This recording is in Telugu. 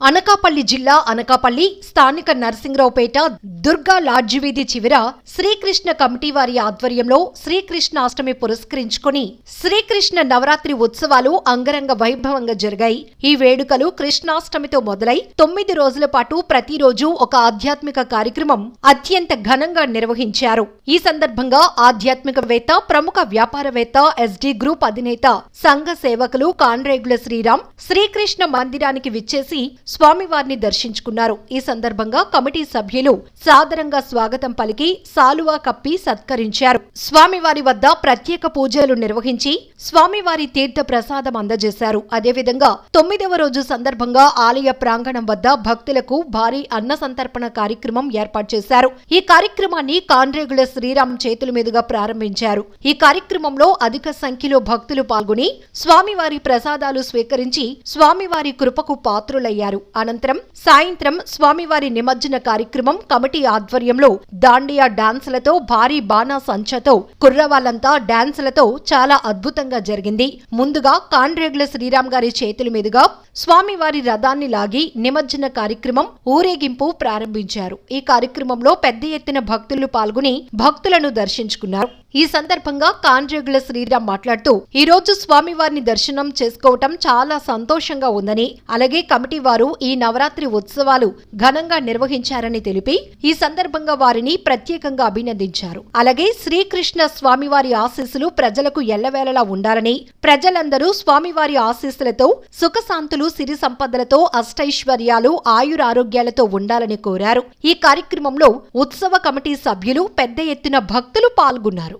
అనకాపల్లి జిల్లా అనకాపల్లి స్థానిక నరసింగరావుపేట దుర్గా లాడ్జి వీధి చివర శ్రీకృష్ణ కమిటీ వారి ఆధ్వర్యంలో శ్రీకృష్ణాష్టమి పురస్కరించుకుని శ్రీకృష్ణ నవరాత్రి ఉత్సవాలు అంగరంగ వైభవంగా జరిగాయి. ఈ వేడుకలు కృష్ణాష్టమితో మొదలై తొమ్మిది రోజుల పాటు ప్రతిరోజు ఒక ఆధ్యాత్మిక కార్యక్రమం అత్యంత ఘనంగా నిర్వహించారు. ఈ సందర్భంగా ఆధ్యాత్మికవేత్త ప్రముఖ వ్యాపారవేత్త ఎస్డి గ్రూప్ అధినేత సంఘ సేవకులు కాన్రేగుల శ్రీరామ్ శ్రీకృష్ణ మందిరానికి విచ్చేసి స్వామివారిని దర్శించుకున్నారు. ఈ సందర్భంగా కమిటీ సభ్యులు సాదరంగా స్వాగతం పలికి సాలువా కప్పి సత్కరించారు. స్వామివారి వద్ద ప్రత్యేక పూజలు నిర్వహించి స్వామివారి తీర్థ ప్రసాదం అందజేశారు. అదేవిధంగా తొమ్మిదవ రోజు సందర్భంగా ఆలయ ప్రాంగణం వద్ద భక్తులకు భారీ అన్న సంతర్పణ కార్యక్రమం ఏర్పాటు చేశారు. ఈ కార్యక్రమాన్ని కాన్రేగుల శ్రీరామ్ చేతుల మీదుగా ప్రారంభించారు. ఈ కార్యక్రమంలో అధిక సంఖ్యలో భక్తులు పాల్గొని స్వామివారి ప్రసాదాలు స్వీకరించి స్వామివారి కృపకు పాత్రులయ్యారు. అనంతరం సాయంత్రం స్వామివారి నిమజ్జన కార్యక్రమం కమిటీ ఆధ్వర్యంలో దాండియా డాన్సులతో భారీ బాణా సంచతో కుర్రవాళ్ళంతా డాన్సులతో చాలా అద్భుతంగా జరిగింది. ముందుగా కాన్రేగుల శ్రీరామ్ గారి చేతుల మీదుగా స్వామివారి రథాన్ని లాగి నిమజ్జన కార్యక్రమం ఊరేగింపు ప్రారంభించారు. ఈ కార్యక్రమంలో పెద్ద ఎత్తున భక్తులు పాల్గొని భక్తులను దర్శించుకున్నారు. ఈ సందర్భంగా కాన్రేగుల శ్రీరామ్ మాట్లాడుతూ ఈ రోజు స్వామివారిని దర్శనం చేసుకోవటం చాలా సంతోషంగా ఉందని అలాగే కమిటీ వారు ఈ నవరాత్రి ఉత్సవాలు ఘనంగా నిర్వహించారని తెలిపి ఈ సందర్భంగా వారిని ప్రత్యేకంగా అభినందించారు. అలాగే శ్రీకృష్ణ స్వామివారి ఆశీస్సులు ప్రజలకు ఎల్లవేళలా ఉండాలని ప్రజలందరూ స్వామివారి ఆశీస్సులతో సుఖశాంతులు సిరి సంపదలతో అష్టైశ్వర్యాలు ఆయురారోగ్యాలతో ఉండాలని కోరారు. ఈ కార్యక్రమంలో ఉత్సవ కమిటీ సభ్యులు పెద్ద ఎత్తున భక్తులు పాల్గొన్నారు.